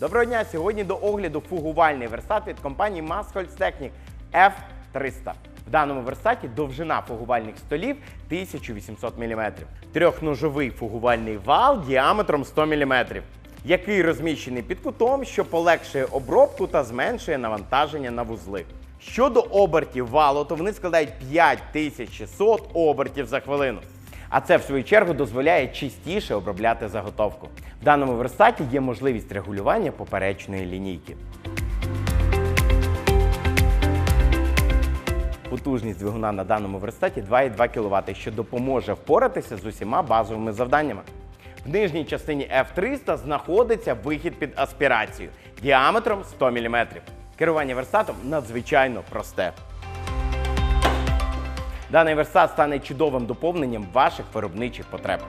Доброго дня! Сьогодні до огляду фугувальний верстат від компанії Masholz Technic F300. В даному верстаті довжина фугувальних столів 1800 мм. Трьохножовий фугувальний вал діаметром 100 мм, який розміщений під кутом, що полегшує обробку та зменшує навантаження на вузли. Щодо обертів валу, то вони складають 5600 обертів за хвилину. А це в свою чергу дозволяє чистіше обробляти заготовку. В даному верстаті є можливість регулювання поперечної лінійки. Потужність двигуна на даному верстаті 2,2 кВт, що допоможе впоратися з усіма базовими завданнями. В нижній частині F300 знаходиться вихід під аспірацію діаметром 100 мм. Керування верстатом надзвичайно просте. Даний верстат стане чудовим доповненням ваших виробничих потреб.